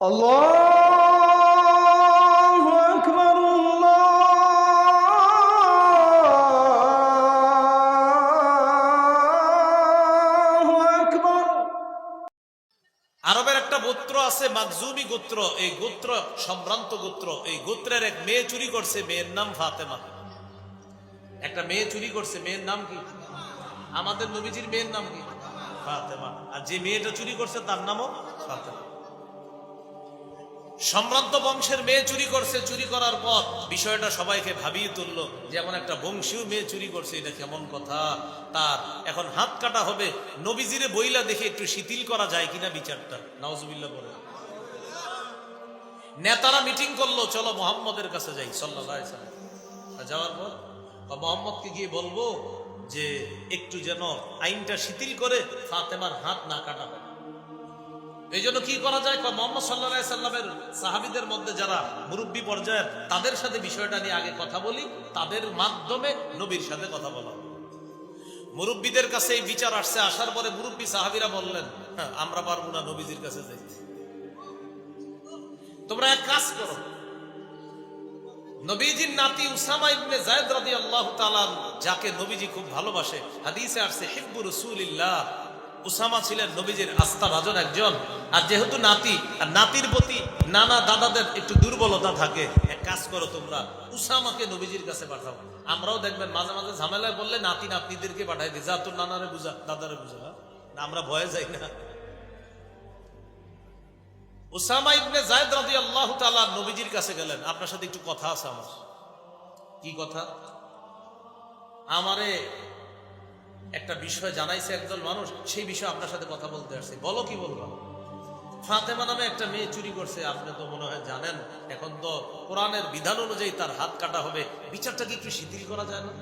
الله أكبر الله أكبر আরবের একটা গোত্র আছে মাকজুমি গোত্র এই গোত্র সম্ভ্রান্ত গোত্র এই গোত্রের এক মেয়ে চুরি করছে মেয়ের নাম ফাতেমা একটা মেয়ে চুরি করছে মেয়ের নাম কি আমাদের নবীজির মেয়ের নাম কি ফাতেমা আর যে মেয়েটা চুরি করছে তার নামও ফাতেমা সম্ভ্রান্ত বংশের মেয়ে চুরি করছে, চুরি করার পর বিষয়টা সবাইকে ভাবিয়ে তুললো যে এমন একটা বংশীয় মেয়ে চুরি করছে, এটা কেমন কথা? তার এখন হাত কাটা হবে। নবীজিরে বইলা দেখে একটু শিথিল করা যায় কিনা বিচারটা। নওয়াজুবিল্লাহ বলে নেতারা মিটিং করল, চলো মোহাম্মদের কাছে যাই সাল্লাহ যাওয়ার পর বা মোহাম্মদকে গিয়ে বলব যে একটু যেন আইনটা শিথিল করে ফাতেমার হাত না কাটা হয় এই জন্য কি করা যায়? মোহাম্মদ সাল্লাহ সাল্লামের সাহাবিদের মধ্যে যারা মুরব্বী পর্যায়ের তাদের সাথে বিষয়টা নিয়ে আগে কথা বলি তাদের মাধ্যমে নবীর সাথে কথা বলা। মুরব্বীদের কাছে এই বিচার আসছে আসার পরে মুরব্বী সাহাবিরা বললেন "হ্যাঁ, আমরা পারব না নবীজির কাছে যাইতে তোমরা এক কাজ করো। নবীজির নাতি উসামা ইবনে জায়দ রাদিয়াল্লাহু তাআলা যাকে নবীজি খুব ভালোবাসে হাদিসে আসছে হিব্বু রাসূলিল্লাহ উসামা ছিলেন নবীজির আস্থা ভাজন একজন। আর যেহেতু নাতি, আর নাতির প্রতি নানা দাদাদের একটু দুর্বলতা থাকে, এক কাজ করো তোমরা, উসামাকে নবীজির কাছে পাঠাও। আমরাও দেখবেন মাঝে মাঝে ঝামেলায় বললে নাতি নাতনিদেরকে পাঠাই দিই, যা তোর নানারে বুঝা, দাদারে বুঝা। আমরা ভয়ে যাই না। উসামা ইবনে জায়দ রাদিয়াল্লাহু তাআলা নবীজির কাছে গেলেন। আপনার সাথে একটু কথা আছে আমার। কি কথা? আমারে একটা বিষয় জানাইছে একদল মানুষ, সেই বিষয়ে আপনার সাথে কথা বলতে আসছে। বলো কি বলব? ফাতেমা নামে একটা মেয়ে চুরি করছে, আপনি তো মনে হয় জানেন। এখন তো কোরআনের বিধান অনুযায়ী তার হাত কাটা হবে। বিচারটা কি একটু শিথিল করা যায় না?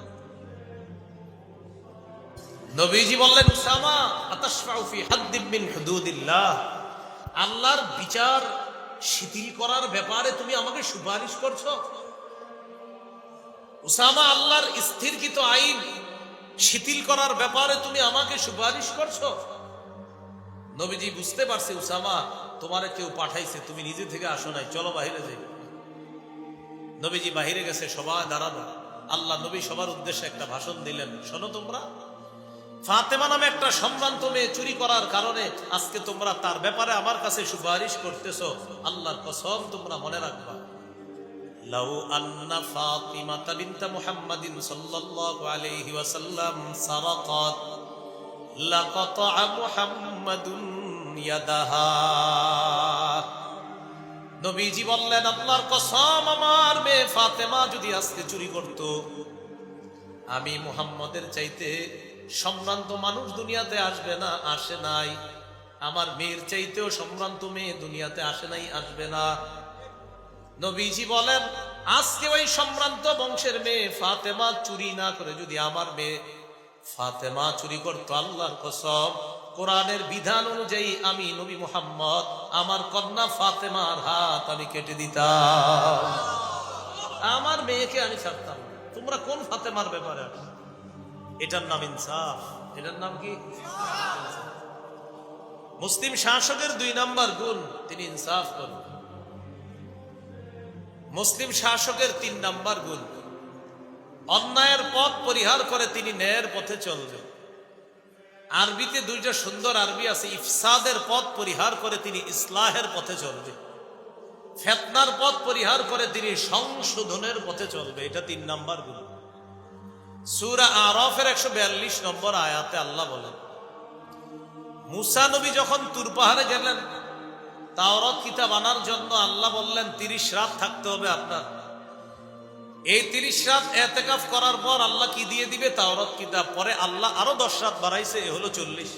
নবীজি বললেন, উসামা, আতাশফাউ ফি হাদ্দিম মিন হুদুদিল্লাহ। আল্লাহর বিচার শিথিল করার ব্যাপারে তুমি আমাকে সুপারিশ করছ? উসামা, আল্লাহর স্থিরকৃত আইন শিথিল করার ব্যাপারে তুমি আমাকে সুপারিশ করছ? নবীজি বুঝতে পারছে, উসামা, তোমারে কেউ পাঠাইছে, তুমি নিজে থেকে আসো নাই, চলো বাহিরে যাই। নবীজি বাহিরে গেছে, সবাই দাঁড়ানো আল্লাহ নবী সবার উদ্দেশ্যে একটা ভাষণ দিলেন, শোনো তোমরা। ফাতেমা নামে একটা সম্ভ্রান্ত মেয়ে চুরি করার কারণে আজকে তোমরা তার ব্যাপারে আমার কাছে সুপারিশ করতেছ। আল্লাহর কসম তোমরা মনে রাখবা। লাউ আন্না ফাতিমাতা বিনতা মুহাম্মাদিন সাল্লাল্লাহু আলাইহি ওয়াসাল্লাম সারাকাত, লাকাতা মুহাম্মাদুন ইয়াদাহা। নবীজি বললেন, আল্লাহর কসম, আমার মেয়ে ফাতেমা যদি আজকে চুরি করত, আমি মুহাম্মদের চাইতে সম্ভ্রান্ত মানুষ দুনিয়াতে আসবে না, আসে নাই। আমার মেয়ের চাইতেও সম্ভ্রান্ত মেয়ে দুনিয়াতে আসে নাই, আসবে না। নবীজি বলেন, আজকে ওই সম্ভ্রান্ত বংশের মেয়ে ফাতেমা চুরি না করে যদি আমার মেয়ে ফাতেমা চুরি করতো, আল্লাহর কসম, কোরআনের বিধান অনুযায়ী আমি নবী মোহাম্মদ, আমার কন্যা ফাতেমার হাত আমি কেটে দিতাম। আমার মেয়েকে আমি ছাড়তাম তোমরা কোন ফাতেমার ব্যাপারে? এটার নাম ইনসাফ। এটার নাম কি? মুসলিম শাসকের দুই নাম্বার গুণ, তিনি ইনসাফ করেন। মুসলিম শাসকের তিন নাম্বার গুণ। অন্যায়ের পথ পরিহার করে তিনি ন্যায়ের পথে চলবে আরবিতে দুইটা সুন্দর আরবি আছে, ইফসাদের পথ পরিহার করে তিনি ইসলাহের পথে চলবে। ফেতনার পথ পরিহার করে তিনি সংশোধনের পথে চলবে, এটা তিন নাম্বার গুণ। সুরা আরফের একশো বিয়াল্লিশ নম্বর আয়াতে আল্লাহ বলেন, মুসা নবী যখন তুর পাহাড়ে গেলেন তাওরত কিতাব আনার জন্য আল্লাহ বললেন, তিরিশ রাত থাকতে হবে আপনার। এই তিরিশ রাত এতেকাফ করার পর আল্লাহ কি দিয়ে দিবে? তাওরত কিতাব। পরে আল্লাহ আরও দশ রাত বাড়াইছে, এ হলো চল্লিশ।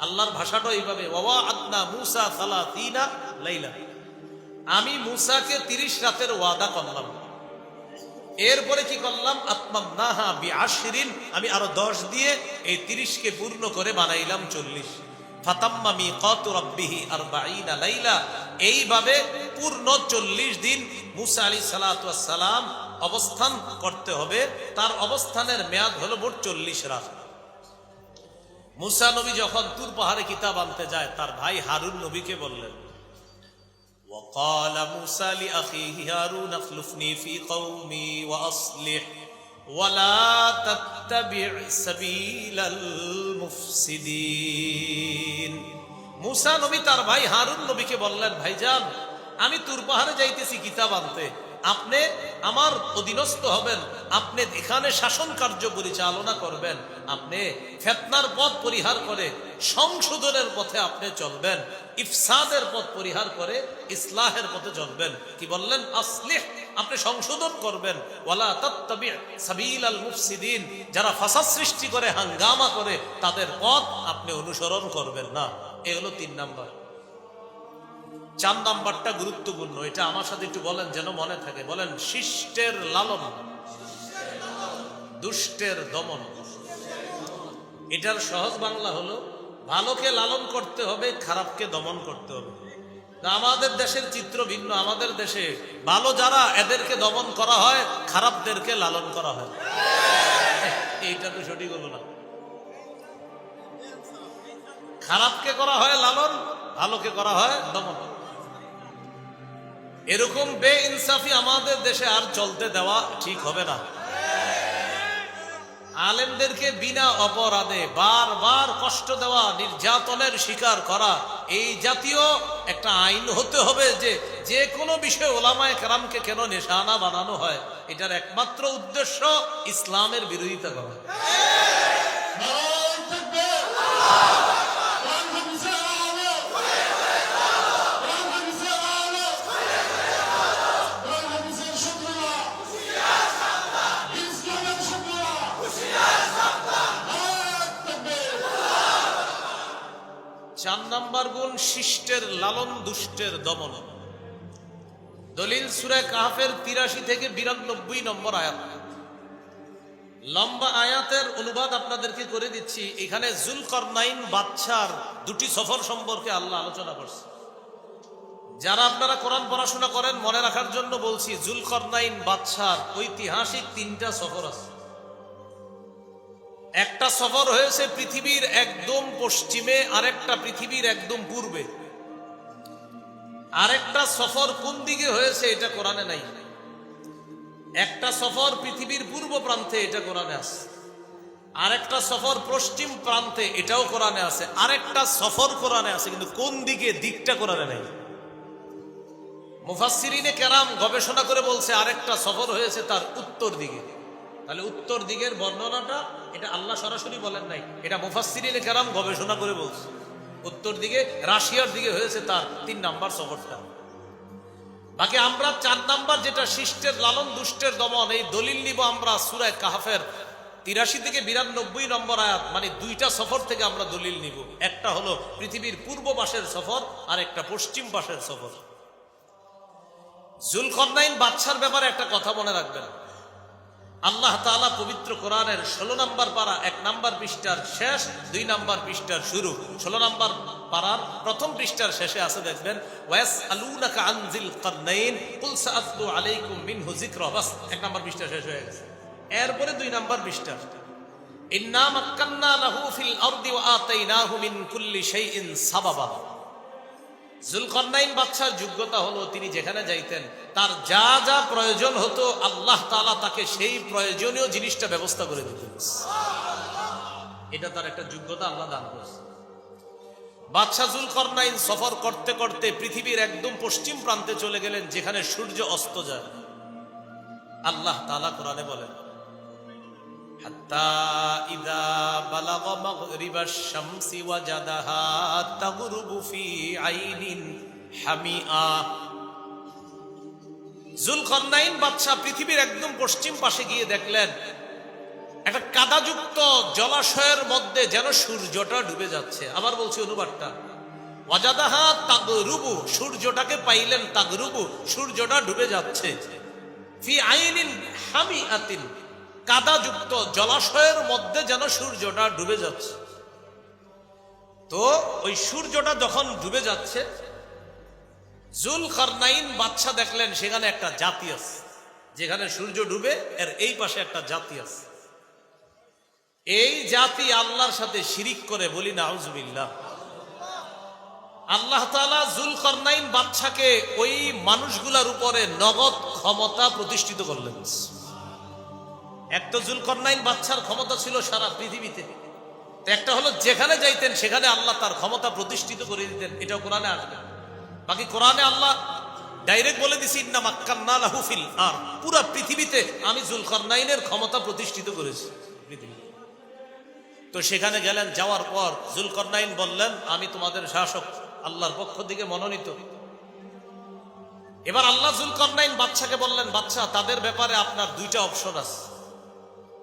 আল্লাহর ভাষাটা এইভাবে, ওয়া আদনা মুসা সালা তিনা লাইলা। আমি মুসাকে তিরিশ রাতের ওয়াদা করলাম। এরপরে কি করলাম? আত্মাম নাহা বি আশরিন আমি আরও দশ দিয়ে এই তিরিশকে পূর্ণ করে বানাইলাম চল্লিশ। ফাতাম্মামি কত রব্বিহি আর লাইলা এইভাবে পূর্ণ চল্লিশ দিন মুসা আলী সালাম অবস্থান করতে হবে তার অবস্থানের মেয়াদ হলো মোট চল্লিশ রাত মুসা নবী যখন তুর পাহাড়ে কিতাব আনতে যায় তার ভাই হারুন নবীকে বললেন وقال موسى لأخيه هارون اخلفني في قومي وأصلح ولا تتبع سبيل المفسدين মুসা নবী তার ভাই হারুন নবীকে বললেন ভাইজান আমি তুর পাহাড়ে যাইতেছি কিতাব আনতে আপনি আমার অধীনস্থ হবেন, আপনি এখানে শাসন কার্য পরিচালনা করবেন, আপনি ফেতনার পথ পরিহার করে সংশোধনের পথে আপনি চলবেন, ইফসাদের পথ পরিহার করে ইসলাহের পথে চলবেন। কি বললেন? আসলিহ, আপনি সংশোধন করবেন। ওয়ালা তাত্তাবি সাবিল আল মুফসিদিন, যারা ফাসাদ সৃষ্টি করে, হাঙ্গামা করে, তাদের পথ আপনি অনুসরণ করবেন না। এ হলো তিন নাম্বার। চার নাম্বারটা গুরুত্বপূর্ণ। এটা আমার সাথে একটু বলেন, যেন মনে থাকে। বলেন, শিষ্টের লালন, দুষ্টের দমন। এটার সহজ বাংলা হলো, ভালোকে লালন করতে হবে, খারাপকে দমন করতে হবে। আমাদের দেশের চিত্র ভিন্ন। আমাদের দেশে ভালো যারা, এদেরকে দমন করা হয়, খারাপদেরকে লালন করা হয়। এইটা তো সঠিক হলো না। খারাপকে করা হয় লালন, ভালোকে করা হয় দমন। এরকম বে ইনসাফি আমাদের দেশে আর চলতে দেওয়া ঠিক হবে না। আলেমদেরকে বিনা অপরাধে বারবার কষ্ট দেওয়া, নির্যাতনের শিকার করা, এই জাতীয় একটা আইন হতে হবে যে যে কোনো বিষয়ে ওলামায় কারামকে কেন নিশানা বানানো হয়। এটার একমাত্র উদ্দেশ্য ইসলামের বিরোধিতা করা। নাম্বার গুণ শিষ্টের লালন দুষ্টের দমন। দলিল সুরে কাহাফের তিরাশি থেকে বিরানব্বই নম্বর আয়াত। লম্বা আয়াতের অনুবাদ আপনাদেরকে করে দিচ্ছি। এখানে জুলকরনাইন বাচ্চার দুটি সফর সম্পর্কে আল্লাহ আলোচনা করছে। যারা আপনারা কোরআন পড়াশোনা করেন, মনে রাখার জন্য বলছি, জুলকরনাইন বাচ্চার ঐতিহাসিক তিনটা সফর আছে। একটা সফর হয়েছে পৃথিবীর একদম পশ্চিমে, আরেকটা পৃথিবীর একদম পূর্বে। আরেকটা সফর কোন দিকে হয়েছে এটা কোরআনে নাই। একটা সফর পৃথিবীর পূর্ব প্রান্তে এটা কোরআনে আছে। আরেকটা সফর পশ্চিম প্রান্তে এটাও কোরআনে আছে। আরেকটা সফর কোরআনে আছে, কিন্তু কোন দিকে দিকটা কোরআনে নাই। মুফাসসিরিনে কেরাম গবেষণা করে বলছে, আরেকটা সফর হয়েছে তার উত্তর দিকে। তাহলে উত্তর দিকের বর্ণনাটা, এটা আল্লাহ সরাসরি বলেন নাই, এটা মুফাসসিরিনে কেরাম গবেষণা করে বলছে। উত্তর দিকে, রাশিয়ার দিকে হয়েছে তার তিন নাম্বার সফরটা। বাকি আমরা চার নাম্বার যেটা শিষ্টের লালন দুষ্টের দমন, এই দলিল নিব আমরা সুরায় কাহাফের তিরাশি থেকে বিরানব্বই নম্বর আয়াত মানে দুইটা সফর থেকে আমরা দলিল নিব। একটা হলো পৃথিবীর পূর্ব পাশের সফর, আর একটা পশ্চিম পাশের সফর। জুলকরনাইন বাচ্চার ব্যাপারে একটা কথা মনে রাখবেন। আল্লাহ তাআলা পবিত্র কোরআনের ষোলো নম্বর পারা, এক নম্বর পৃষ্ঠার শেষ, দুই নম্বর পৃষ্ঠার শুরু। ষোলো নম্বর পারার প্রথম পৃষ্ঠার শেষে আছে দেখবেন ওয়াস আলুনাকা আনজিল কর্নাইন, কুল সাআতলু আলাইকুম মিনহু যিকরা। বাস, এক নম্বর পৃষ্ঠা শেষ হয়ে গেছে। এরপরে দুই নম্বর পৃষ্ঠা। ইন্না মাক্কান্না লাহু ফিল আরদি ওয়া আতাইনাহু মিন কুল্লি শাইইন সাবাবা। জুলকর্নাইন বাদশার যোগ্যতা হলো তিনি যেখানে যাইতেন, তার যা যা প্রয়োজন হতো, আল্লাহ তালা তাকে সেই প্রয়োজনীয় জিনিসটা ব্যবস্থা করে দিতেন। এটা তার একটা যোগ্যতা আল্লাহ দান করেছে বাদশাহ জুলকর্নাইন সফর করতে করতে পৃথিবীর একদম পশ্চিম প্রান্তে চলে গেলেন, যেখানে সূর্য অস্ত যায়। আল্লাহ তালা কোরআনে বলেন, হাত্তা আইনিন হামিআ। জুলকরনাইন পৃথিবীর একদম পশ্চিম পাশে গিয়ে দেখলেন, একটা কাদাযুক্ত জলাশয়ের মধ্যে যেন সূর্যটা ডুবে যাচ্ছে। আবার বলছি অনুবাদটা অজাদাহা তাগরুবু, সূর্যটাকে পাইলেন তাগরুবু, সূর্যটা ডুবে যাচ্ছে। ফি আইনিন হামি আতিন কাদাযুক্ত জলাশয়ের মধ্যে যেন সূর্যটা ডুবে যাচ্ছে। তো ওই সূর্যটা যখন ডুবে যাচ্ছে জুল খারনাইন বাচ্চা দেখলেন, সেখানে একটা জাতি আছে। যেখানে সূর্য ডুবে, এর এই পাশে একটা জাতি আছে। এই জাতি আল্লাহর সাথে শিরিক করে বলি না আল্লাহ তাআলা জুল করনাইন বাচ্চাকে ওই মানুষগুলার উপরে নগদ ক্ষমতা প্রতিষ্ঠিত করলেন। এক তো জুল করনাইন বাচ্চার ক্ষমতা ছিল সারা পৃথিবীতে। একটা হলো যেখানে যাইতেন, সেখানে আল্লাহ তার ক্ষমতা প্রতিষ্ঠিত করে দিতেন। এটাও কোরআনে আসবে। বাকি কোরআনে আল্লাহ ডাইরেক্ট বলে দিছি, ইন্না মাক্কান্না লাহু ফিল আর পুরা পৃথিবীতে আমি জুলকরনাইনের ক্ষমতা প্রতিষ্ঠিত করেছি তো সেখানে গেলেন, যাওয়ার পর জুলকরনাইন বললেন, আমি তোমাদের শাসক, আল্লাহর পক্ষ থেকে মনোনীত। এবার আল্লাহ জুলকরনাইন বাচ্চাকে বললেন, বাচ্চা, তাদের ব্যাপারে আপনার দুইটা অপশন আছে।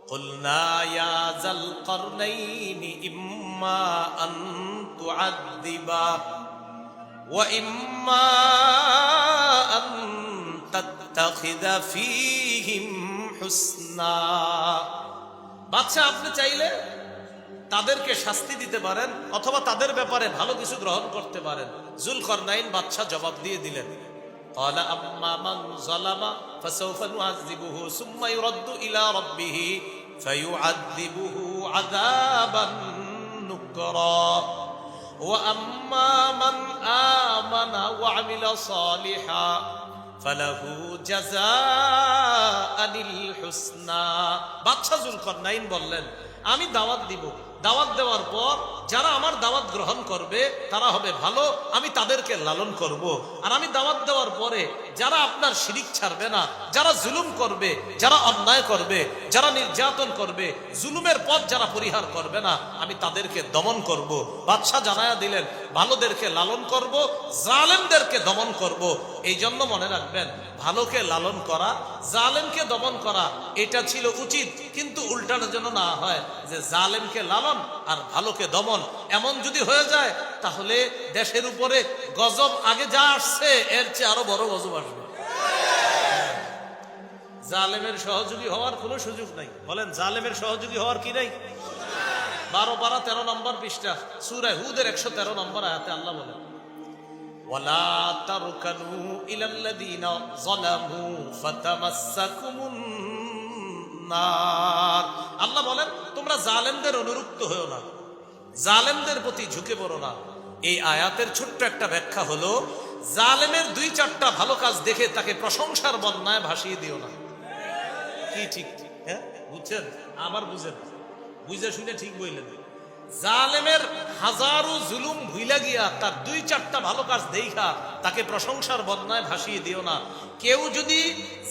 قلنا يا ذا القرنين إما أن تعذب وإما أن تتخذ فيهم حسنا বাচ্চা আপনি চাইলে তাদেরকে শাস্তি দিতে পারেন অথবা তাদের ব্যাপারে ভালো কিছু গ্রহণ করতে পারেন জুল করনাইন বাচ্চা জবাব দিয়ে দিলেন قال أما من ظلم فسوف نعذبه ثم يرد إلى ربه فيعذبه عذابا نكرا وأما من آمن وعمل صالحا فله جزاء الحسنى বাদশা জুলকরনাইন বললেন আমি দাওয়াত দিব দাওয়াত দেওয়ার পর যারা আমার দাওয়াত গ্রহণ করবে, তারা হবে ভালো, আমি তাদেরকে লালন করব। আর আমি দাওয়াত দেওয়ার পরে যারা আপনার শিরিক ছাড়বে না, যারা জুলুম করবে, যারা অন্যায় করবে, যারা নির্যাতন করবে, জুলুমের পথ যারা পরিহার করবে না, আমি তাদেরকে দমন করব। বাদশাহ জানায়া দিলেন, ভালোদেরকে লালন করব, জালেমদেরকে দমন করব। এই জন্য মনে রাখবেন, ভালোকে লালন করা, জালেমকে দমন করা, এটা ছিল উচিত। কিন্তু উল্টানো যেন না হয়, যে জালেমকে লালন আর ভালোকে দমন। এমন যদি হয়ে যায়, তাহলে দেশের উপরে গজব আগে যা আসছে, এর চেয়ে আরও বড় গজব আসবে। জালেমের সহযোগী হওয়ার কোনো সুযোগ নাই। বলেন, জালেমের সহযোগী হওয়ার কি নাই? বারো বারো তেরো নম্বর পৃষ্ঠা সুরায় হুদের একশো তেরো নম্বর আয়াতে আল্লাহ বলেন ولا تركنوا إلى الذين ظلموا فتمسكم النار আল্লাহ বলেন তোমরা জালেমদের অনুরুক্ত হও না জালেমদের প্রতি ঝুঁকে পড়ো না এই আয়াতের ছোট্ট একটা ব্যাখ্যা হলো জালেমের দুই চারটা ভালো কাজ দেখে তাকে প্রশংসার বন্যায় ভাসিয়ে দিও না কি ঠিক হ্যাঁ বুঝছেন আবার বুঝেন বুঝে শুনে ঠিক বললেন জালেমের হাজারো জুলুম ভুইলা গিয়া তার দুই চারটা ভালো কাজ দেখা তাকে প্রশংসার বন্যায় ভাসিয়ে দিও না। কেউ যদি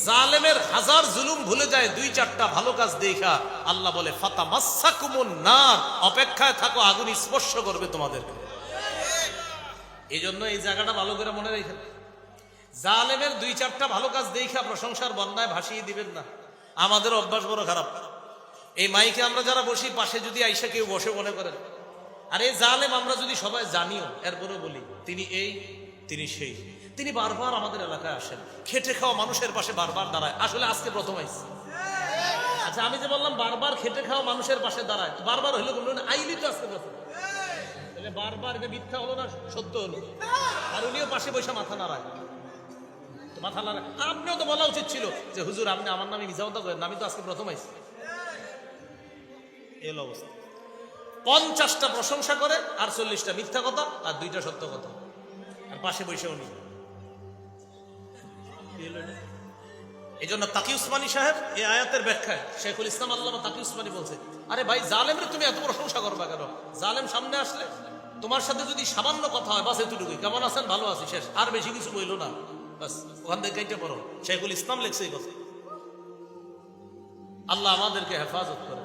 জালেমের হাজার জুলুম ভুলে যায়, দুই চারটা ভালো কাজ দেখা আল্লাহ বলে ফাতা মাসা কুমুন না অপেক্ষায় থাকো, আগুন স্পর্শ করবে তোমাদেরকে। এই জন্য এই জায়গাটা ভালো করে মনে রেখে জালেমের দুই চারটা ভালো কাজ দেখা প্রশংসার বন্যায় ভাসিয়ে দিবেন না। আমাদের অভ্যাস বড় খারাপ। এই মাইকে আমরা যারা বসি, পাশে যদি আইসা কেউ বসে মনে করেন, আর এই জালেম, আমরা যদি সবাই জানিও এরপরে বলি, তিনি এই, তিনি সেই। তিনি বারবার আমাদের এলাকায় আসেন। খেটে খাওয়া মানুষের পাশে বারবার দাঁড়ায়। আসলে আজকে প্রথম আইসি। আচ্ছা আমি যে বললাম, বারবার খেটে খাওয়া মানুষের পাশে দাঁড়ায় বারবার হইল বললেন আইলি তো আজকে প্রথম। বারবার এটা মিথ্যা হলো না, সত্য হলো? আর উনিও পাশে বসে মাথা নাড়ায়। মাথা নাড়ায়। আপনিও তো বলা উচিত ছিল যে, হুজুর, আপনি আমার নামে মিজাওতা করেন, আমি তো আজকে প্রথম আইসি। এল অবস্থা। পঞ্চাশটা প্রশংসা করে, আর চল্লিশটা মিথ্যা কথা, আর দুইটা সত্য কথা। আর পাশে বসে উনি। এই জন্য তাকি উসমানী সাহেব, এই আয়াতের ব্যাখ্যায়, শেখুল ইসলাম আল্লাহ তাকি উসমানী বলছে, আরে ভাই, জালেমের তুমি এত প্রশংসা করবা কেন? জালেম সামনে আসলে তোমার সাথে যদি সামান্য কথা হয়, বাস এতটুকুই। কেমন আছেন? ভালো আছি, শেষ। আর বেশি কিছু বইলো না। বাস, ওখান থেকে গাইতে পারো শেখুল ইসলাম লেখছে এই কথা আল্লাহ আমাদেরকে হেফাজত করে।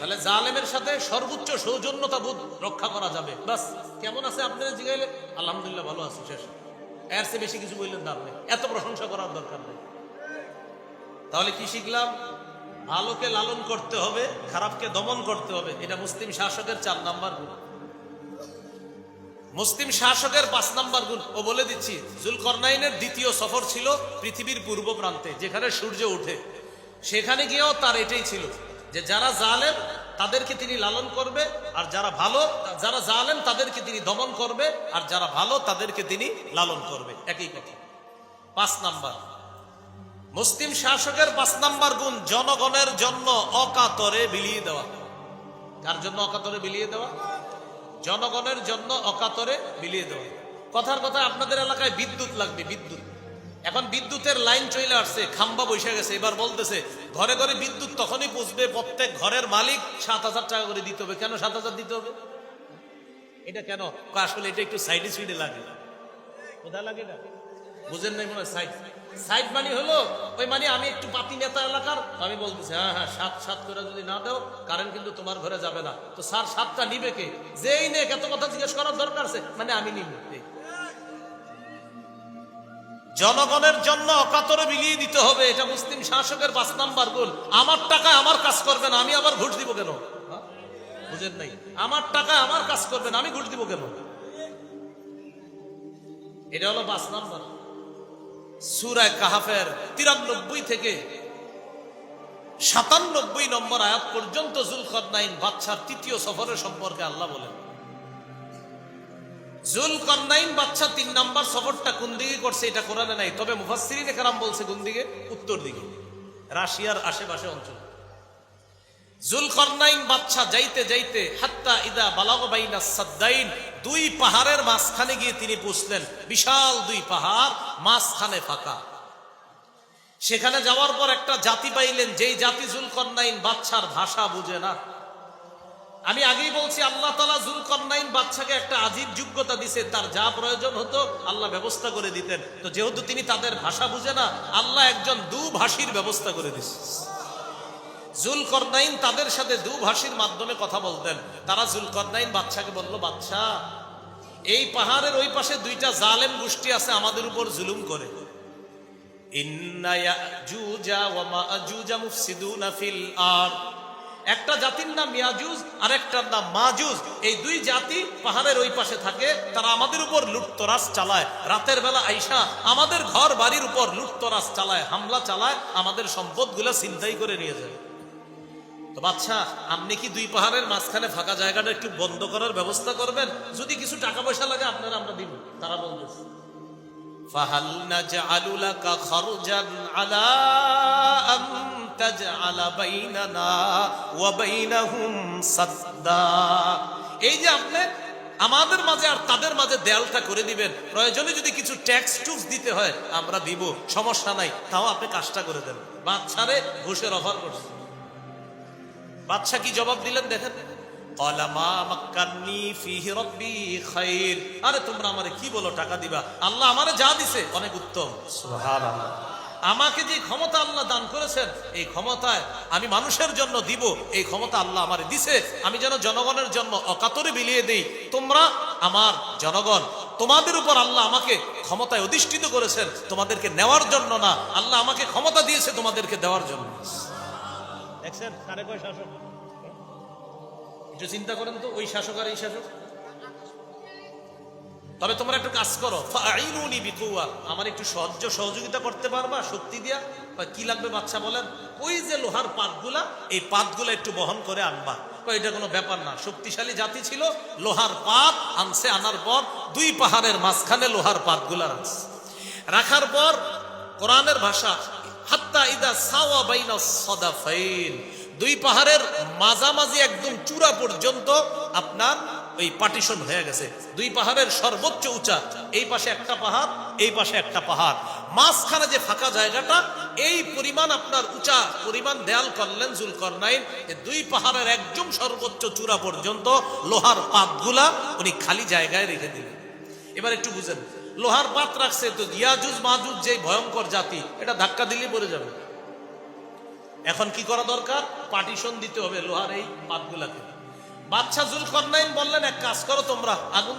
তাহলে জালেমের সাথে সর্বোচ্চ সৌজন্যতা বোধ রক্ষা করা যাবে। বাস, কেমন আছে আপনারা জিগাইলে? আলহামদুলিল্লাহ ভালো আছি, শেষ। এর চেয়ে বেশি কিছু বললেন না আপনি এত প্রশংসা করার দরকার নেই। তাহলে কি শিখলাম? ভালোকে লালন করতে হবে, খারাপকে দমন করতে হবে। এটা মুসলিম শাসকের চার নাম্বার গুণ। মুসলিম শাসকের পাঁচ নাম্বার গুণ। ও বলে দিচ্ছি, জুলকরনাইনের দ্বিতীয় সফর ছিল পৃথিবীর পূর্ব প্রান্তে, যেখানে সূর্য ওঠে সেখানে গিয়েও তার এটাই ছিল। যে যারা জালেম, তাদেরকে তিনি লালন করবে, আর যারা ভালো, যারা জালেম, তাদেরকে তিনি দমন করবে, আর যারা ভালো, তাদেরকে তিনি লালন করবে। একই কথা। পাঁচ নাম্বার। মুসলিম শাসকের পাঁচ নাম্বার গুণ জনগণের জন্য অকাতরে বিলিয়ে দেওয়া। কার জন্য অকাতরে বিলিয়ে দেওয়া? জনগণের জন্য অকাতরে বিলিয়ে দেওয়া। কথার কথা আপনাদের এলাকায় বিদ্যুৎ লাগবে, বিদ্যুৎ। এখন বিদ্যুতের লাইন চলে আসছে, খাম্বা বসে গেছে, এবার বলতেছে, ঘরে ঘরে বিদ্যুৎ তখনই পুষবে, প্রত্যেক ঘরের মালিক সাত হাজার টাকা করে দিতে হবে। কেন সাত হাজার দিতে হবে? এটা কেন? আসলে এটা একটু সাইডে সুইডে লাগে। কোথায় লাগে না বুঝেন নাই মনে সাইড। সাইড মানি হলো, ওই মানে আমি একটু পাতি নেতা এলাকার, আমি বলতেছি হ্যাঁ হ্যাঁ সাত সাত করে যদি না দাও কারেন্ট কিন্তু তোমার ঘরে যাবে না। তো স্যার সাতটা নিবে কে? যেই নে এত কথা জিজ্ঞেস করার দরকার আছে মানে আমি নিব। জনগণের জন্য অকাতরে বিলিয়ে দিতে হবে। এটা মুসলিম শাসকের পাঁচ নাম্বার গোল আমার টাকা আমার কাজ করবে না, আমি আবার ঘুষ দিব কেন? বুঝেন নাই? আমার টাকা আমার কাজ করবে না, আমি ঘুষ দিব কেন? এটা হলো পাঁচ নাম্বার। সুরায় কাহাফের তিরানব্বই থেকে সাতানব্বই নম্বর আয়াত পর্যন্ত জুলকরনাইন বাচ্চার তৃতীয় সফরের সম্পর্কে আল্লাহ বলেন। জুলকরনাইন বাচ্চা তিন সফরটা কোন দিকে করছে এটা কোরআনে নাই। তবে বলছে কোন দিকে? উত্তর দিকে। রাশিয়ার আশেপাশে অঞ্চল। জুলকরনাইন বাচ্চা যাইতে যাইতে হাত্তা ইদা বালাগ বাইনা সাদ্দাইন, দুই পাহাড়ের মাঝখানে গিয়ে তিনি পৌঁছলেন বিশাল দুই পাহাড়, মাঝখানে ফাঁকা। সেখানে যাওয়ার পর একটা জাতি পাইলেন, যেই জাতি জুলকরনাইন বাচ্চার ভাষা বুঝে না। আমি আগেই বলছি, আল্লাহ তালা জুলকরনাইন বাচ্চাকে একটা আজীব যোগ্যতা দিছে, তার যা প্রয়োজন হতো আল্লাহ ব্যবস্থা করে দিতেন। তো যেহেতু তিনি তাদের ভাষা বুঝে না, আল্লাহ একজন দুভাষীর ব্যবস্থা করে দিচ্ছে জুলকরনাইন তাদের সাথে দুভাষীর মাধ্যমে কথা বলতেন। তারা জুলকরনাইন বাচ্চাকে বলল বাচ্চা এই পাহাড়ের ওই পাশে দুইটা জালেম গোষ্ঠী আছে, আমাদের উপর জুলুম করে। ইন্না জুজা ওয়া মাজুজা মুফসিদুনা ফিল আরদ। একটা জাতির নাম ইয়াজুজ আর একটার নাম মাজুজ। এই দুই জাতি পাহাড়ের ওই পাশে থাকে, তারা আমাদের উপর লুটতরাজ চালায়। রাতের বেলা আইসা আমাদের ঘর বাড়ির উপর লুটতরাজ চালায়, হামলা চালায়, আমাদের সম্পদগুলো চিন্তাই করে নিয়ে যায়। তো বাচ্চা আপনি কি দুই পাহাড়ের মাঝখানে ফাঁকা জায়গাটা একটু বন্ধ করার ব্যবস্থা করবেন? যদি কিছু টাকা পয়সা লাগে আপনারা আমরা দিব। তারা বলতেছে। এই যে আপনি আমাদের মাঝে আর তাদের মাঝে দেয়ালটা করে দিবেন, প্রয়োজনে যদি কিছু ট্যাক্স টুক্স দিতে হয়, আমরা দিব, সমস্যা নাই, তাও আপনি কাজটা করে দেন বাচ্চারে ঘুষের অফার করছে বাচ্চা কি জবাব দিলেন দেখেন? আরে তোমরা আমারে কি বলো টাকা দিবা? আল্লাহ আমারে যা দিছে অনেক উত্তম। আমাকে যে ক্ষমতা আল্লাহ দান করেছেন এই ক্ষমতায় আমি মানুষের জন্য দিব এই ক্ষমতা আল্লাহ আমার দিছে। আমি যেন জনগণের জন্য অকাতরে বিলিয়ে দেই। তোমরা আমার জনগণ তোমাদের উপর আল্লাহ আমাকে ক্ষমতায় অধিষ্ঠিত করেছেন তোমাদেরকে নেওয়ার জন্য না। আল্লাহ আমাকে ক্ষমতা দিয়েছে তোমাদেরকে দেওয়ার জন্য। দেখছেন? কারে কয় শাসক একটু চিন্তা করেন তো, ওই শাসক আর এই শাসক। তবে তোমরা একটু কাজ করো। আমার একটু সহ্য সহযোগিতা করতে পারবা, শক্তি দিয়া। বা কি লাগবে বাচ্চা বলেন? ওই যে লোহার পাতগুলা, এই পাতগুলা একটু বহন করে আনবা। এটা কোনো ব্যাপার না। শক্তিশালী জাতি ছিল, লোহার পাত আনছে, আনার পর দুই পাহাড়ের মাঝখানে লোহার পাতগুলা রাখছে। রাখার পর কোরআনের ভাষা, হাত্তা ইদা সাওয়া বাইনা সদাফাইন। দুই পাহাড়ের মাঝামাঝি একদম চূড়া পর্যন্ত আপনার ওই পার্টিশন হয়ে গেছে। দুই পাহাড়ের সর্বোচ্চ উঁচা, এই পাশে একটা পাহাড়, এই পাশে একটা পাহাড়। মাঝখানে যে ফাঁকা জায়গাটা, এই পরিমাণ আপনার উঁচা পরিমাণ দেয়াল করলেন জুলকরনাইন দুই পাহাড়ের একদম সর্বোচ্চ চূড়া পর্যন্ত লোহার পাতগুলা উনি খালি জায়গায় রেখে দিলেন। এবার একটু বুঝেন, লোহার পাত রাখছে তো ইয়াজুজ মাজুজ যে ভয়ঙ্কর জাতি, এটা ধাক্কা দিলেই পড়ে যাবে। এখন কি করা দরকার? পার্টিশন দিতে হবে লোহার এই পাতগুলাকে। বাচ্চা জুলকরনাইন বললেন, এক কাজ করো তোমরা, আগুন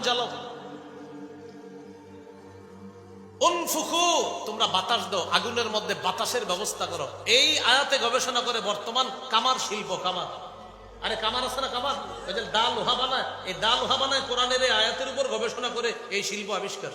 উনফুকু তোমরা বাতাস দাও, আগুনের মধ্যে বাতাসের ব্যবস্থা করো। এই আয়াতে গবেষণা করে বর্তমান কামার শিল্প, কামার। আরে কামার আছে না কামার? ওই দা লোহা বানায়, এই দা লোহা বানায় কোরআনের আয়াতের উপর গবেষণা করে এই শিল্প আবিষ্কার।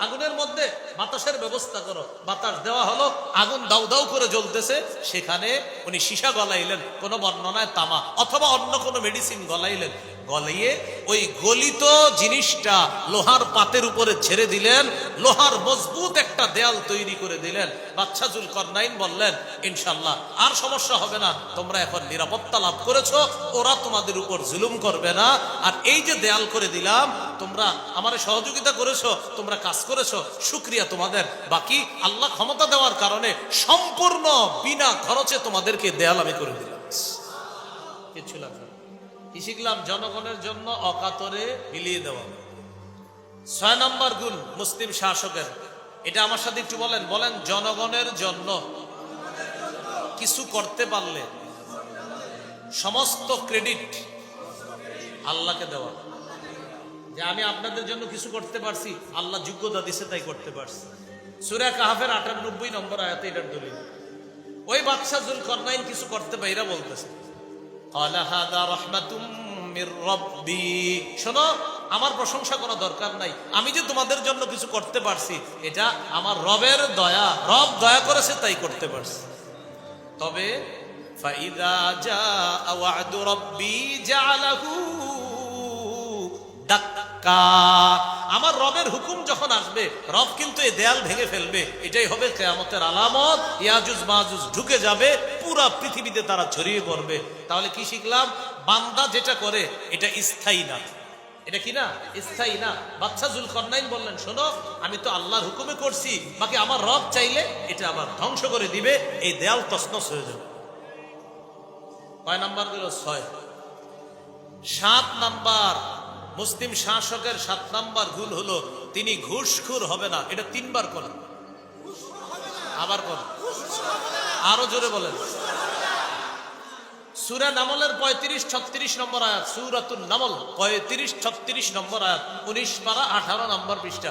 আগুনের মধ্যে বাতাসের ব্যবস্থা করো। বাতাস দেওয়া হলো, আগুন দাউ দাউ করে জ্বলতেছে। সেখানে উনি সীসা গলাইলেন, কোনো বর্ণনায় তামা, অথবা অন্য কোনো মেডিসিন গলাইলেন। গলিয়ে ওই গলিত জিনিসটা লোহার পাতের উপরে ছেড়ে দিলেন, লোহার মজবুত একটা দেয়াল তৈরি করে দিলেন। বাচ্চা জুল করনাইন বললেন ইনশাল্লাহ আর সমস্যা হবে না, তোমরা এখন নিরাপত্তা লাভ করেছ, ওরা তোমাদের উপর জুলুম করবে না। আর এই যে দেয়াল করে দিলাম, তোমরা আমার সহযোগিতা করেছ, তোমরা কাজ করেছ, শুক্রিয়া তোমাদের। বাকি আল্লাহ ক্ষমতা দেওয়ার কারণে সম্পূর্ণ বিনা খরচে তোমাদেরকে দেয়াল আমি করে দিলাম। কিছু লাগবে। কি শিখলাম? জনগণের জন্য অকাতরে বিলিয়ে দেওয়া। ছয় নম্বর গুণ মুসলিম শাসকের। এটা আমার সাথে একটু বলেন। বলেন, জনগণের জন্য কিছু করতে পারলে সমস্ত ক্রেডিট আল্লাহকে দেওয়া। যে আমি আপনাদের জন্য কিছু করতে পারছি, আল্লাহ যোগ্যতা দিছে, তাই করতে পারছি। সুরা কাহাফের আটানব্বই নম্বর আয়াতে এটার দলিল। ওই বাদশাহ জুল করনাইন কিছু করতে পাইরা বলতেছে। শোনো, আমার প্রশংসা করা দরকার নাই। আমি যে তোমাদের জন্য কিছু করতে পারছি, এটা আমার রবের দয়া। রব দয়া করেছে, তাই করতে পারছি। তবে, ফাইদা আমার রবের হুকুম যখন আসবে, রব কিন্তু এই দেয়াল ভেঙে ফেলবে। এটাই হবে কেয়ামতের আলামত। ইয়াজুজ মাহুজ ঢুকে যাবে, পুরা পৃথিবীতে তারা ছড়িয়ে পড়বে। তাহলে কি শিখলাম? বান্দা যেটা করে, এটা স্থায়ী না। এটা কি না? স্থায়ী না। বাচ্চা জুল কর্নাইন বললেন, শোনো, আমি তো আল্লাহর হুকুমে করছি। বাকি আমার রব চাইলে এটা আবার ধ্বংস করে দিবে। এই দেয়াল তসনস হয়ে যাবে। কয় নাম্বার দিল ছয়। সাত নাম্বার। মুসলিম শাসকের সাত নাম্বার ভুল হলো, তিনি ঘুষখুর হবে না। এটা তিনবার করেন আবার করেন আরও জোরে বলেন। সুরা নামলের পঁয়ত্রিশ, ছত্রিশ নম্বর আয়াত সুরাতুল নামল, পঁয়ত্রিশ, ছত্রিশ নম্বর আয়াত, উনিশ পারা আঠারো নম্বর পৃষ্ঠা।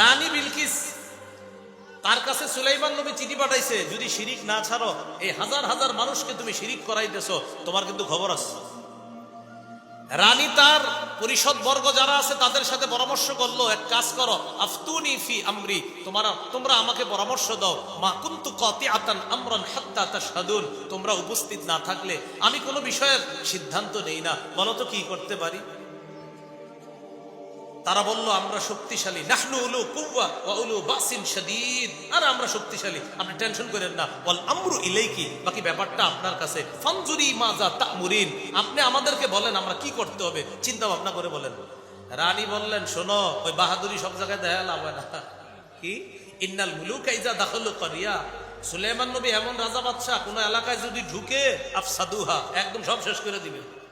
রানী বিলকিস, তার কাছে সুলাইমান নবী চিঠি পাঠাইছে, যদি শিরিক না ছাড়ো, এই হাজার হাজার মানুষকে তুমি শিরিক করাইতেছো, তোমার কিন্তু খবর আছে। রানী তার পরিষদ বর্গ যারা আছে তাদের সাথে পরামর্শ করল, এক কাজ করো, আফতুনি ফি আমরি, তোমার, তোমরা আমাকে পরামর্শ দাও, মা কুন্তু কতি আতান আমরান হাত্তা তাশহাদুন, তোমরা উপস্থিত না থাকলে আমি কোনো বিষয়ের সিদ্ধান্ত নেই না। বলো তো কি করতে পারি? তারা বলল, আমরা শক্তিশালী। নাহনু উলু কুওয়া ওয়া উলু বাসিন শাদীদ। আর আমরা শক্তিশালী। আপনি টেনশন করেন না। বল আমরু ইলাইকি। বাকি ব্যাপারটা আপনার কাছে। ফানজুরি মাজা তামুরিন। আপনি আমাদেরকে বলেন, আমরা কি করতে হবে? চিন্তা ভাবনা করে বলেন। রানী বললেন, শোনো, ওই বাহাদুরি সব জায়গায় দেখা লাভ না। কি? ইন্নাল মুলুক ইজা দাখলু করিয়া। সুলেমান নবী এমন রাজা বাদশাহ, কোনো এলাকায় যদি ঢুকে, আফসাদুহা, একদম সব শেষ করে দিবে।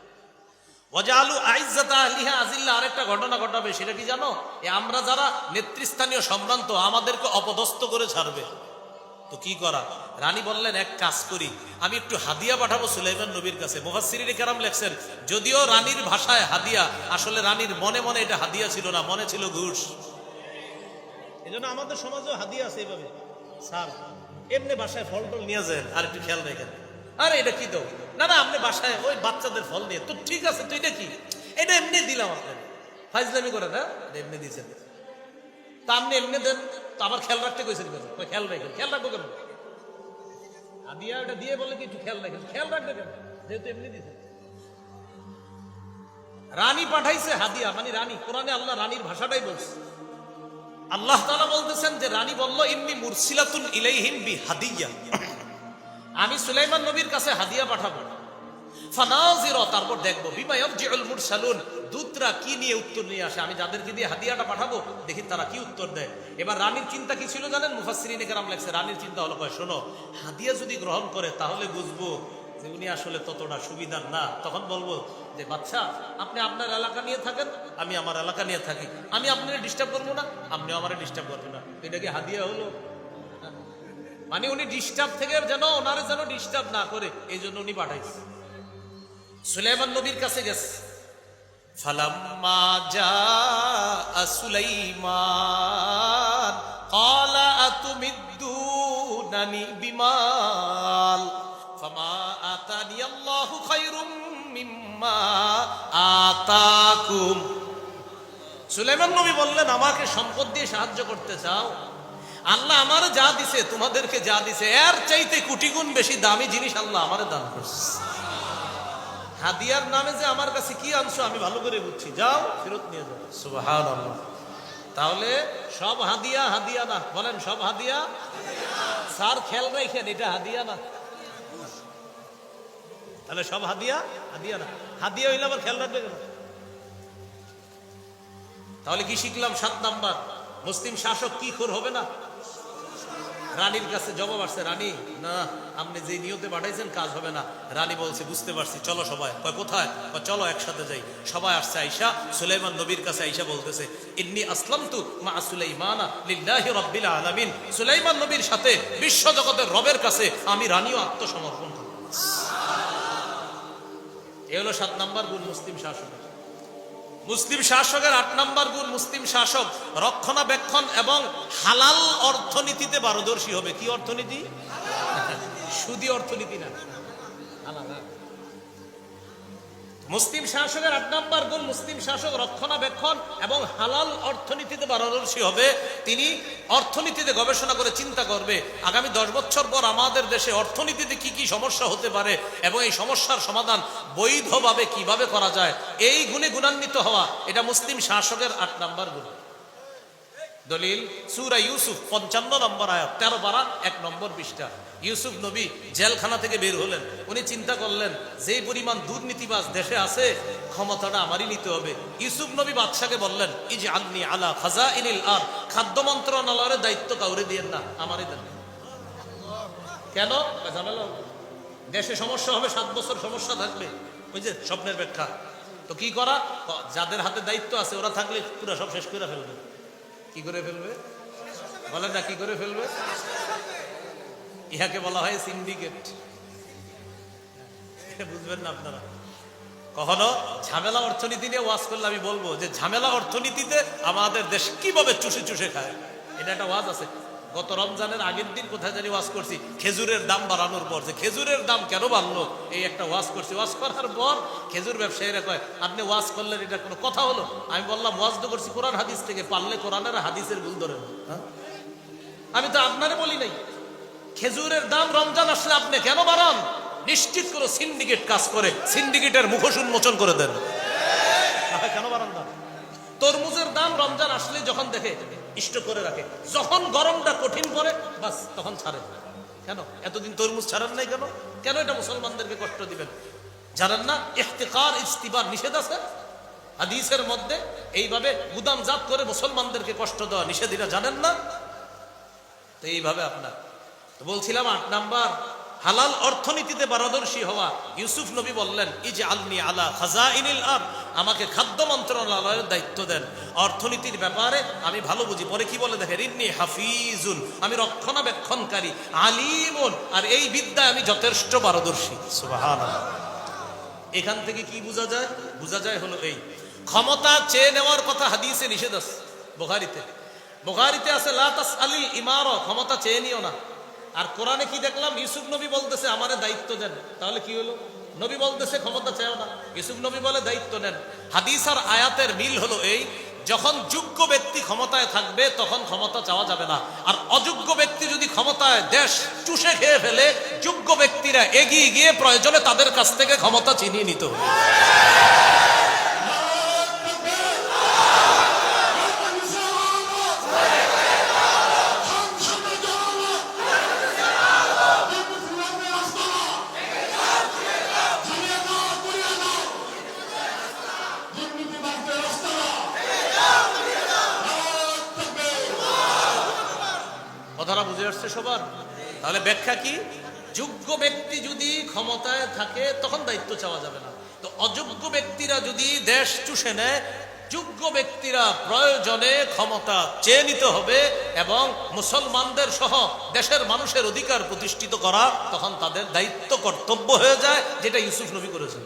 ওয়াজালু আইজ্জাতা আহলিহা আজিল্লা, আরেকটা ঘটনা ঘটাবে, সেটা কি জানো? এ আমরা যারা নেতৃস্থানীয় সম্ভ্রান্ত, আমাদেরকে অপদস্থ করে ছাড়বে। তো কি করা? রানী বললেন, এক কাজ করি, আমি একটু হাদিয়া পাঠাবো সুলাইমান নবীর কাছে। মুফাসসিরিন কেরাম লেখছেন, যদিও রানীর ভাষায় হাদিয়া, আসলে রানীর মনে মনে এটা হাদিয়া ছিল না, মনে ছিল ঘুষ। এজন্য আমাদের সমাজেও হাদিয়া আছে এভাবে স্যার, এমনি বাসায় ফল টল নিয়ে যান, আর একটু খেয়াল রেখেন। আরে, এটা কি দাও না না, আপনি বাসায় ওই বাচ্চাদের ফল দিয়ে। তো ঠিক আছে, তুই এটা এটা এমনি দিলাম আপনাকে। ফাইজলামি করে না এমনি দিয়েছেন। তা আপনি এমনি দেন। তো আবার খেয়াল রাখতে কইছেন কেন? খেয়াল রাখেন। খেয়াল রাখব কেন? হাদিয়া ওটা দিয়ে বলে কি একটু খেয়াল রাখেন? খেয়াল রাখবে কেন? যেহেতু এমনি দিয়েছেন। রানী পাঠাইছে হাদিয়া মানে রানী। কোরআনে আল্লাহ রানীর ভাষাটাই বলছে। আল্লাহ তাআলা বলতেছেন যে, রানী বলল, ইন্নি মুরসিলাতুন ইলাইহিম বি হাদিয়া আমি সুলাইমান নবীর কাছে হাদিয়া পাঠাবো। ফানাজির, তারপর দেখব বিমা ইয়ারজিউল মুরসালুন, দূতরা কি নিয়ে উত্তর নিয়ে আসে? আমি যাদেরকে দিয়ে হাদিয়াটা পাঠাবো, দেখি তারা কি উত্তর দেয়। এবার রানীর চিন্তা কি ছিল জানেন? মুফাসসিরিনে কেরাম লেখছে, রানীর চিন্তা হলো, কয়, শোনো, হাদিয়া যদি গ্রহণ করে, তাহলে বুঝব যে উনি আসলে ততটা সুবিধার না। তখন বলব যে বাচ্চা আপনি আপনার এলাকা নিয়ে থাকেন, আমি আমার এলাকা নিয়ে থাকি। আমি আপনার ডিস্টার্ব করব না, আপনিও আমার ডিস্টার্ব করবেন না। এটা কি হাদিয়া হলো? মানে উনি ডিস্টার্ব থেকে যেন ওনারে যেন ডিস্টার্ব না করে এই জন্য উনি পাঠাইছে। সুলাইমান নবীর কাছে গেছে। সুলাইমান নবী বললেন, আমাকে সম্পদ দিয়ে সাহায্য করতে চাও? আল্লাহ আমার যা দিছে, তোমাদেরকে যা দিছে, এর চাইতে কোটি গুণ বেশি দামি জিনিস আল্লাহ আমারে দান করছে। হাদিয়ার নামে যে আমার কাছে কি আনছো, আমি ভালো করে বুঝছি। যাও, ফেরত নিয়ে যাও। সুবাহান তাহলে সব হাদিয়া হাদিয়া না। বলেন, সব হাদিয়া? স্যার খেল রাখেন, এটা হাদিয়া না। তাহলে সব হাদিয়া? হাদিয়া না। হাদিয়া হইলে আবার খেল রাখবে কেন? তাহলে কি শিখলাম সাত নাম্বার? মুসলিম শাসক কি খোর হবে না? রানীর কাছে জবাব আসছে, রানী, না, আপনি যে নিয়তে পাঠাইছেন, কাজ হবে না। রানী বলছে, বুঝতে পারছি, চলো সবাই। কয়, কোথায়? চলো একসাথে যাই। সবাই আসছে আইসা, সুলাইমান নবীর কাছে আইসা বলতেছে, ইন্নি আসলাম তু মা সুলাইমানা লিল্লাহি রাব্বিল আলামিন। সুলাইমান নবীর সাথে বিশ্ব জগতের রবের কাছে আমি রানীও আত্মসমর্পণ করব এ হলো সাত নাম্বার গুণ মুসলিম শাসকের মুসলিম শাসকের আট নম্বর গুণ মুসলিম শাসক রক্ষণাবেক্ষণ এবং হালাল অর্থনীতিতে পারদর্শী হবে। কি অর্থনীতি? সুদী অর্থনীতি না। হ্যাঁ। মুসলিম শাসকের আট নাম্বার গুণ মুসলিম শাসক রক্ষণাবেক্ষণ এবং হালাল অর্থনীতিতে পারদর্শী হবে, তিনি অর্থনীতিতে গবেষণা করে চিন্তা করবে। আগামী দশ বছর পর আমাদের দেশে অর্থনীতিতে কি কি সমস্যা হতে পারে এবং এই সমস্যার সমাধান বৈধভাবে কীভাবে করা যায়, এই গুণে গুণান্বিত হওয়া, এটা মুসলিম শাসকের আট নম্বর গুণ। দলিল, সুরা ইউসুফ, পঞ্চান্ন নম্বর আয়াত, তেরো বারা, এক নম্বর পৃষ্ঠা। ইউসুফ নবী জেলখানা থেকে বের হলেন। উনি চিন্তা করলেন যে পরিমাণ দুর্নীতিবাজ দেশে আছে, ক্ষমতাটা আমারই নিতে হবে। ইউসুফ নবী বাদশাকে বললেন ইজ আন্নি আলা খাজা ইনিল আর খাদ্য মন্ত্রণালয়ের দায়িত্ব কাউরে দিয়েন না, আমারই দেন। কেন? দেশে সমস্যা হবে, সাত বছর সমস্যা থাকবে। ওই যে স্বপ্নের ব্যাখ্যা। তো কি করা? যাদের হাতে দায়িত্ব আছে, ওরা থাকলে পুরো সব শেষ করে ফেলবে। কি করে ফেলবে? বলে না, কি করে ফেলবে? ইহাকে বলা হয় সিন্ডিকেট বুঝবেন না আপনারা। কখনো ঝামেলা অর্থনীতি নিয়ে ওয়াজ করলে আমি বলব যে ঝামেলা অর্থনীতিতে আমাদের দেশ কীভাবে চুষে চুষে খায়? এটা একটা ওয়াজ আছে। গত রমজানের আগের দিন কোথায় জানি ওয়াজ করছি, খেজুরের দাম বাড়ানোর পর যে খেজুরের দাম কেন বাড়লো, এই একটা ওয়াজ করছি। ওয়াজ করার পর খেজুর ব্যবসায়ীরা কয়, আপনি ওয়াজ করলেন, এটা কোনো কথা হলো? আমি বললাম, ওয়াজ তো করছি কোরআন হাদিস থেকে, পারলে কোরআনের হাদিসের ভুল ধরে হ্যাঁ? আমি তো আপনারে বলি নাই। খেজুরের দাম রমজান আসলে আপনি কেন বাড়ান? নিশ্চিত করে সিন্ডিকেট কাজ করে, সিন্ডিকেটের মুখোশ উন্মোচন করে দেন। কেন বাড়ান দাম তরমুজের দাম রমজান আসলে যখন দেখে ইষ্ট করে রাখে। যখন গরমটা কঠিন পড়ে, বাস, তখন ছাড়ে কেন? এতদিন তরমুজ ছাড়েন নাই কেন? কেন এটা মুসলমানদেরকে কষ্ট দিবেন? জানেন না? ইফতিকার ইস্তিবার নিষেধ আছে? হাদিসের মধ্যে এইভাবে গুদাম গুদামজাত করে মুসলমানদেরকে কষ্ট দেওয়া নিষেধ জানেন না? তো এইভাবে আপনার। তো বলছিলাম আট নাম্বার হালাল অর্থনীতিতে পারদর্শী হওয়া ইউসুফ নবী বললেন আলনি আলা খাজা ইনিল আর আমাকে খাদ্য মন্ত্রণালয়ের দায়িত্ব দেন। অর্থনীতির ব্যাপারে আমি ভালো বুঝি। পরে কি বলে দেখেন, ইন্নি হাফিজুন, আমি রক্ষণাবেক্ষণকারী, আলিমুন। আর এই বিদ্যায় আমি যথেষ্ট পারদর্শী। এখান থেকে কি বোঝা যায়? বোঝা যায় হলো এই। ক্ষমতা চেয়ে নেওয়ার কথা হাদিসে নিষেধ আছে, বোখারিতে। বোখারিতে আছে লাতাস আলী ইমার ক্ষমতা চেয়ে নিও না। আর কোরআনে কি দেখলাম? ইউসুফ নবী বলতেছে, আমারে দায়িত্ব দেন। তাহলে কি হলো? নবী বলতেছে, ক্ষমতা চেয়েও না। ইউসুফ নবী বলে, দায়িত্ব নেন। হাদিস আর আয়াতের মিল হলো এই, যখন যোগ্য ব্যক্তি ক্ষমতায় থাকবে, তখন ক্ষমতা চাওয়া যাবে না। আর অযোগ্য ব্যক্তি যদি ক্ষমতায় দেশ চুষে খেয়ে ফেলে, যোগ্য ব্যক্তিরা এগিয়ে গিয়ে প্রয়োজনে তাদের কাছ থেকে ক্ষমতা চিনিয়ে নিতে কথাটা বুঝে আসছে সবার। তাহলে ব্যাখ্যা কি? যোগ্য ব্যক্তি যদি ক্ষমতায় থাকে, তখন দায়িত্ব চাওয়া যাবে না। তো অযোগ্য ব্যক্তিরা যদি দেশ চুষে নেয়, যোগ্য ব্যক্তিরা প্রয়োজনে ক্ষমতা চেয়ে নিতে হবে এবং মুসলমানদের সহ দেশের মানুষের অধিকার প্রতিষ্ঠিত করা, তখন তাদের দায়িত্ব কর্তব্য হয়ে যায়, যেটা ইউসুফ নবী করেছেন।